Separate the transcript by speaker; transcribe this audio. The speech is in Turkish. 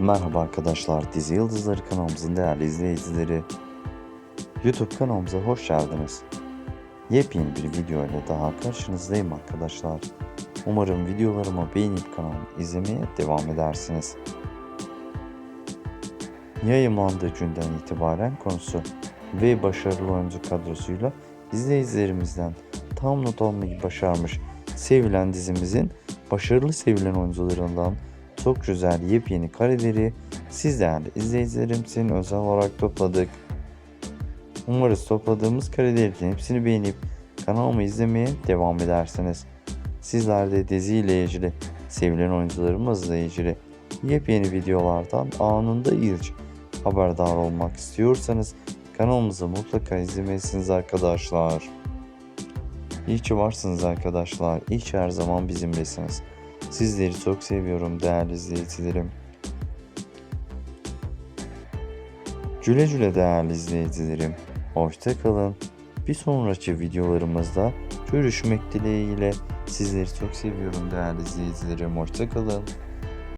Speaker 1: Merhaba arkadaşlar, Dizi Yıldızları kanalımızın değerli izleyicileri. YouTube kanalımıza hoş geldiniz. Yepyeni bir video ile daha karşınızdayım arkadaşlar. Umarım videolarımı beğenip kanalımı izlemeye devam edersiniz. Yayınlandığı günden itibaren konusu ve başarılı oyuncu kadrosuyla izleyicilerimizden tam not almayı başarmış sevilen dizimizin başarılı sevilen oyuncularından çok güzel yepyeni kareleri siz değerli izleyicilerimizin özel olarak topladık. Umarız topladığımız karelerin hepsini beğenip kanalımı izlemeye devam edersiniz. Sizler de diziyle ilgili, sevilen oyuncularımızla ilgili yepyeni videolardan anında ilk haberdar olmak istiyorsanız kanalımızı mutlaka izlemelisiniz arkadaşlar. İyi ki varsınız arkadaşlar. İyi ki her zaman bizimlesiniz. Sizleri çok seviyorum değerli izleyicilerim. Güle güle değerli izleyicilerim. Hoşça kalın. Bir sonraki videolarımızda görüşmek dileğiyle. Sizleri çok seviyorum değerli izleyicilerim. Hoşça kalın.